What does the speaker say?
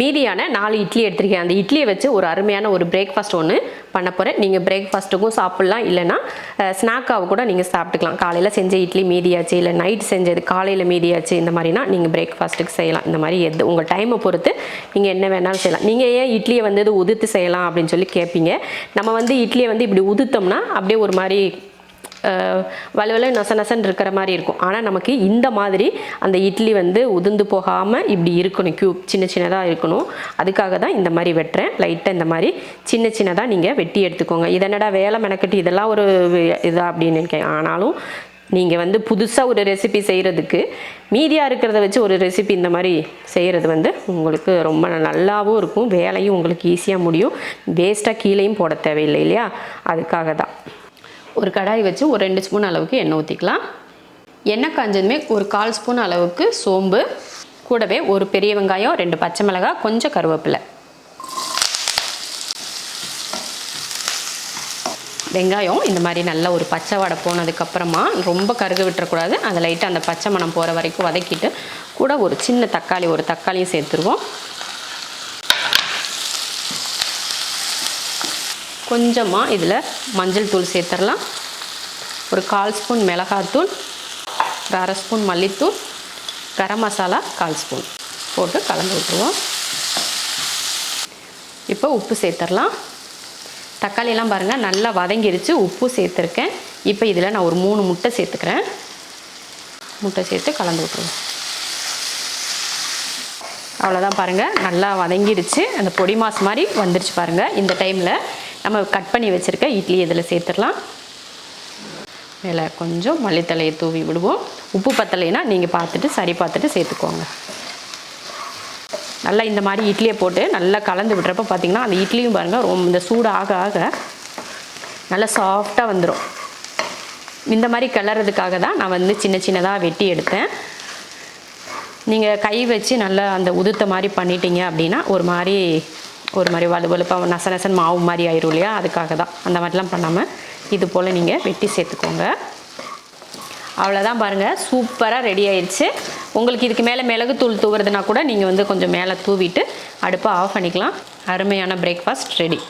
மீதியான நாலு இட்லி எடுத்திருக்கேன். அந்த இட்லியை வச்சு ஒரு அருமையான ஒரு பிரேக்ஃபாஸ்ட் ஒன்று பண்ண போகிறேன் நீங்கள் பிரேக்ஃபாஸ்ட்டுக்கும் சாப்பிட்லாம். இல்லைன்னா ஸ்நாக்காக கூட நீங்கள் சாப்பிட்டுக்கலாம். காலையில் செஞ்ச இட்லி மீதியாச்சு இல்லை நைட் செஞ்சது காலையில் மீதியாச்சு இந்த மாதிரினா நீங்கள் பிரேக்ஃபாஸ்ட்டுக்கு செய்யலாம். இந்த மாதிரி எது உங்கள் டைமை பொறுத்து நீங்கள் என்ன வேணாலும் செய்யலாம். நீங்கள் ஏன் இட்லியை வந்து இது உதுத்து செய்யலாம் அப்படின்னு சொல்லி கேட்பீங்க நம்ம வந்து இட்லியை வந்து இப்படி உதுத்தோம்னா அப்படியே ஒரு மாதிரி வலுவல நச நசன்னு இருக்கிற மாதிரி இருக்கும். ஆனால் நமக்கு இந்த மாதிரி அந்த இட்லி வந்து உதிர்ந்து போகாமல் இப்படி இருக்கணும். க்யூப் சின்ன சின்னதாக இருக்கணும். அதுக்காக தான் இந்த மாதிரி வெட்டுறேன். லைட்டாக இந்த மாதிரி சின்ன சின்னதாக நீங்கள் வெட்டி எடுத்துக்கோங்க. இதனடா வேலை மெனக்கட்டு இதெல்லாம் ஒரு இதாக அப்படின்னு நினைக்கிறேன். ஆனாலும் நீங்கள் வந்து புதுசாக ஒரு ரெசிபி செய்கிறதுக்கு மீதியாக இருக்கிறத வச்சு ஒரு ரெசிபி இந்த மாதிரி செய்கிறது வந்து உங்களுக்கு ரொம்ப நல்லாவும் இருக்கும். வேலையும் உங்களுக்கு ஈஸியாக முடியும். வேஸ்ட்டாக கீழேயும் போட தேவையில்லை இல்லையா? அதுக்காக தான். ஒரு கடாய் வச்சு ஒரு ரெண்டு ஸ்பூன் அளவுக்கு எண்ணெய் ஊற்றிக்கலாம் எண்ணெய் காஞ்சதுமே ஒரு கால் ஸ்பூன் அளவுக்கு சோம்பு கூடவே ஒரு பெரிய வெங்காயம் ரெண்டு பச்சை மிளகாய் கொஞ்சம் கருவேப்பிலை. வெங்காயம் இந்த மாதிரி நல்ல ஒரு பச்சை வடை போனதுக்கப்புறமா ரொம்ப கருக விட்டுறக்கூடாது. அதை லைட்டாக அந்த பச்சை மணம் போகிற வரைக்கும் வதக்கிட்டு கூட ஒரு சின்ன தக்காளி ஒரு தக்காளியும் சேர்த்துருவோம். கொஞ்சமாக இதில் மஞ்சள் தூள் சேர்த்துடலாம் ஒரு கால் ஸ்பூன் மிளகாத்தூள் ஒரு அரை ஸ்பூன் மல்லித்தூள் கரம் மசாலா கால் ஸ்பூன் போட்டு கலந்து விட்டுருவோம். இப்போ உப்பு சேர்த்துடலாம் தக்காளியெல்லாம் பாருங்கள் நல்லா வதங்கிருச்சு. உப்பு சேர்த்துருக்கேன். இப்போ இதில் நான் ஒரு மூணு முட்டை சேர்த்துக்கிறேன். முட்டை சேர்த்து கலந்து விட்ருவோம் அவ்வளோதான் பாருங்கள் நல்லா வதங்கிடுச்சு. அந்த பொடி மாஸ் மாதிரி வந்துருச்சு பாருங்கள் இந்த டைமில் நம்ம கட் பண்ணி வச்சுருக்க இட்லி இதில் சேர்த்துடலாம். மேலே கொஞ்சம் மல்லித்தலையை தூவி விடுவோம். உப்பு பத்தலைன்னா நீங்கள் பார்த்துட்டு சரி பார்த்துட்டு சேர்த்துக்கோங்க. நல்லா இந்த மாதிரி இட்லியை போட்டு நல்லா கலந்து விடுறப்ப பார்த்தீங்கன்னா அந்த இட்லியும் பாருங்கள் ரொம்ப இந்த சூடு ஆக ஆக நல்லா சாஃப்டாக வந்துடும் இந்த மாதிரி கிளறதுக்காக தான் நான் வந்து சின்ன சின்னதாக வெட்டி எடுத்தேன். நீங்கள் கை வச்சு நல்லா அந்த உதுத்த மாதிரி பண்ணிட்டீங்க அப்படின்னா ஒரு மாதிரி ஒரு மாதிரி வலு வலுப்பாக நச நசன் மாவு மாதிரி ஆயிரும் இல்லையா? அதுக்காக தான் அந்த மாதிரிலாம் பண்ணாமல் இது போல் நீங்கள் வெட்டி சேர்த்துக்கோங்க. அவ்வளோதான் பாருங்கள் சூப்பராக ரெடி ஆயிடுச்சு உங்களுக்கு இதுக்கு மேலே மிளகு தூள் தூவுறதுனா கூட நீங்கள் வந்து கொஞ்சம் மேலே தூவிட்டு அடுப்பை ஆஃப் பண்ணிக்கலாம். அருமையான பிரேக்ஃபாஸ்ட் ரெடி